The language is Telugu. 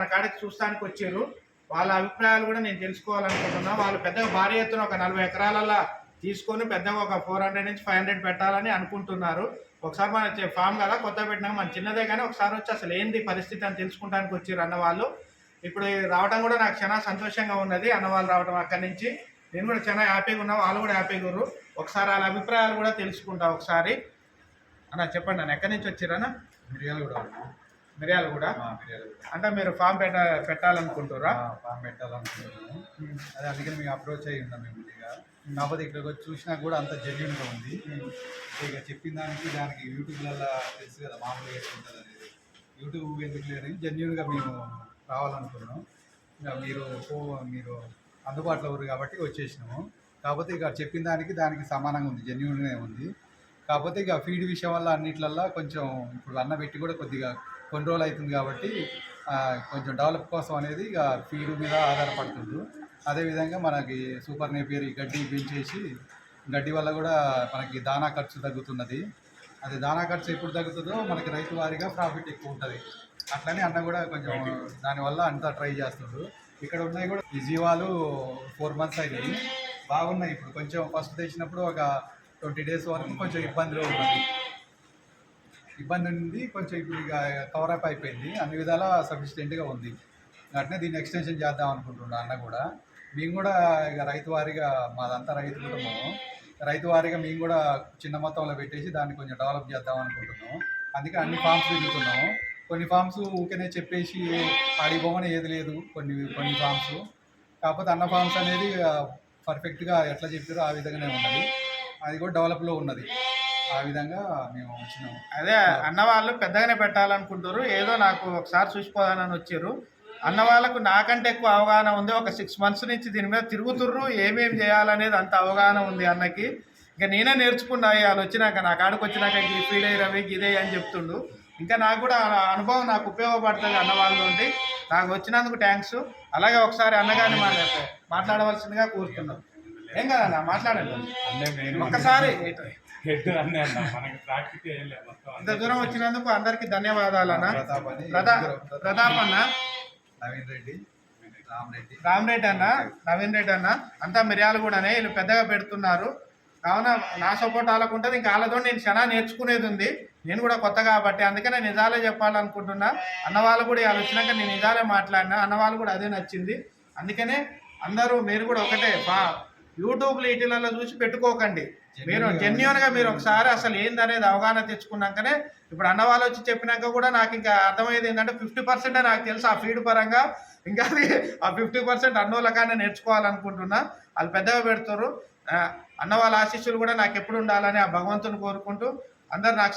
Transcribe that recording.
మన కాడికి చూస్తానికి వచ్చారు. వాళ్ళ అభిప్రాయాలు కూడా నేను తెలుసుకోవాలనుకుంటున్నా. వాళ్ళు పెద్దగా భారీ ఎత్తున ఒక నలభై ఎకరాలల్లో తీసుకొని పెద్దగా ఒక ఫోర్ హండ్రెడ్ నుంచి ఫైవ్ హండ్రెడ్ పెట్టాలని అనుకుంటున్నారు. ఒకసారి మన ఫామ్ కదా కొత్త పెట్టినాక మన చిన్నదే కానీ ఒకసారి వచ్చి అసలు ఏంది పరిస్థితి అని తెలుసుకుంటానికి వచ్చారు అన్న వాళ్ళు ఇప్పుడు రావడం కూడా నాకు చాలా సంతోషంగా ఉన్నది అన్న వాళ్ళు రావడం అక్కడి నుంచి. నేను కూడా చాలా హ్యాపీగా ఉన్నా వాళ్ళు కూడా హ్యాపీగా ఉన్నారు. ఒకసారి వాళ్ళ అభిప్రాయాలు కూడా తెలుసుకుంటా ఒకసారి. అన్న చెప్పండి అన్న ఎక్కడి నుంచి వచ్చారన్న? మిరియాలు కూడా మిరియాలు కూడా? అంటే మీరు ఫామ్ పెట్ట పెట్టాలనుకుంటారా ఫామ్ పెట్టాలనుకుంటున్నాము. అదే అందుకని మీకు అప్రోచ్ అయ్యి ఉన్నాం మేము కాకపోతే ఇక్కడికి వచ్చి చూసినా కూడా అంత జెన్యున్గా ఉంది. ఇక చెప్పిన దానికి దానికి యూట్యూబ్లలో తెలుసు కదా మామూలుగా ఎట్లుంటుంది అనేది. యూట్యూబ్ ఎందుకు లేదని జెన్యున్గా మేము రావాలనుకున్నాం. ఇక మీరు మీరు అందుబాటులో ఉన్నారు కాబట్టి వచ్చేసినాము. కాకపోతే ఇక చెప్పిన దానికి దానికి సమానంగా ఉంది జెన్యున్గానే ఉంది. కాకపోతే ఇక ఫీడ్ విషయం వల్ల అన్నిట్లల్లో కొంచెం ఇప్పుడు అన్న పెట్టి కూడా కొద్దిగా కొన్ని రోజులు అవుతుంది కాబట్టి కొంచెం డెవలప్ కోసం అనేది ఇక ఫీడ్ మీద ఆధారపడుతుంది. అదేవిధంగా మనకి సూపర్ నేపియర్ గడ్డి పెంచేసి గడ్డి వల్ల కూడా మనకి దానా ఖర్చు తగ్గుతున్నది. అది దానా ఖర్చు ఎప్పుడు తగ్గుతుందో మనకి రైతు వారీగా ప్రాఫిట్ ఎక్కువ ఉంటుంది. అట్లనే అన్న కూడా కొంచెం దానివల్ల అంతా ట్రై చేస్తుండ్రు ఇక్కడ ఉన్నాయి కూడా ఈ జీవాలు ఫోర్ మంత్స్ అయినాయి. బాగున్నాయి ఇప్పుడు. కొంచెం ఫస్ట్ తెచ్చినప్పుడు ఒక ట్వంటీ డేస్ వరకు కొంచెం ఇబ్బందిలో ఉన్నది ఇబ్బంది ఉంది కొంచెం ఇప్పుడు ఇక కవరప్ అయిపోయింది. అన్ని విధాలా సఫిషియెంట్గా ఉంది. అట్నే దీన్ని ఎక్స్టెన్షన్ చేద్దాం అనుకుంటున్నా అన్న కూడా. మేము కూడా ఇక రైతు వారీగా మాదంతా రైతు కుటుంబము. రైతు వారీగా మేము కూడా చిన్న మొత్తంలో పెట్టేసి దాన్ని కొంచెం డెవలప్ చేద్దాం అనుకుంటున్నాం అందుకే అన్ని ఫామ్స్ తిరుగుతున్నాము. కొన్ని ఫామ్స్ ఊకనే చెప్పేసి ఆడిపోమని ఏది లేదు కొన్ని కొన్ని ఫామ్స్ కాకపోతే అన్న ఫామ్స్ అనేది పర్ఫెక్ట్గా ఎట్లా చెప్పారో ఆ విధంగానే ఉన్నది. అది కూడా డెవలప్లో ఉన్నది. ఆ విధంగా మేము వచ్చినాము. అదే అన్న వాళ్ళు పెద్దగానే పెట్టాలనుకుంటారు. ఏదో నాకు ఒకసారి చూసిపోదానని వచ్చారు. అన్న వాళ్ళకు నాకంటే ఎక్కువ అవగాహన ఉంది. ఒక సిక్స్ మంత్స్ నుంచి దీని మీద తిరుగుతుర్రు. ఏమేమి చేయాలనేది అంత అవగాహన ఉంది అన్నకి. ఇక నేనే నేర్చుకున్నా. ఇవాళ వచ్చినాక నా కాడికి వచ్చినాక ఈ ఫీడ్ అయ్యి రవి ఇదే అని చెప్తుండు. ఇంకా నాకు కూడా అనుభవం నాకు ఉపయోగపడుతుంది అన్న వాళ్ళ నుండి. నాకు వచ్చినందుకు థ్యాంక్స్ అలాగే ఒకసారి అన్నగారిని మాట్లాడే మాట్లాడవలసిందిగా కోరుతున్నాం. ఏం కదన్న? మాట్లాడండి. ఒక్కసారి హెడ్ అన్నే అన్న మనకి ప్రాక్టిక్ ఏం లేదు మొత్తం ఇంత దూరం వచ్చినందుకు అందరికి ధన్యవాదాలు అన్న. ప్రతాప్ అని ప్రతా ప్రతాప్ అన్న. నవీన్ రెడ్డి రామ్ రెడ్డి. రామరెడ్డి అన్న నవీన్ రెడ్డి అన్న. అంతా మిర్యాలు కూడానే వీళ్ళు పెద్దగా పెడుతున్నారు. కావున నా సపోర్ట్ వాళ్ళకు ఉంటుంది. ఇంకా వాళ్ళతో నేను చాలా నేర్చుకునేది ఉంది. నేను కూడా కొత్త కాబట్టి అందుకనే నిజాలే చెప్పాలనుకుంటున్నా. అన్న వాళ్ళు కూడా వాళ్ళు వచ్చినాక నేను నిజాలే మాట్లాడినా. అన్న వాళ్ళు కూడా అదే నచ్చింది. అందుకనే అందరూ మీరు కూడా ఒకటే ఫా యూట్యూబ్లో వీటిలలో చూసి పెట్టుకోకండి. మీరు జెన్యున్గా మీరు ఒకసారి అసలు ఏందనేది అవగాహన తెచ్చుకున్నాకనే ఇప్పుడు అన్న వాళ్ళు వచ్చి చెప్పినాక కూడా నాకు ఇంకా అర్థమయ్యేది ఏంటంటే ఫిఫ్టీ పర్సెంట్ నాకు తెలుసు ఆ ఫీడ్ పరంగా. ఇంకా అది ఆ ఫిఫ్టీ పర్సెంట్ అన్నోళ్ళకానే నేర్చుకోవాలనుకుంటున్నా. వాళ్ళు పెద్దగా పెడతారు అన్న వాళ్ళ ఆశీస్సులు కూడా నాకు ఎప్పుడు ఉండాలని ఆ భగవంతుని కోరుకుంటూ అందరు నాకు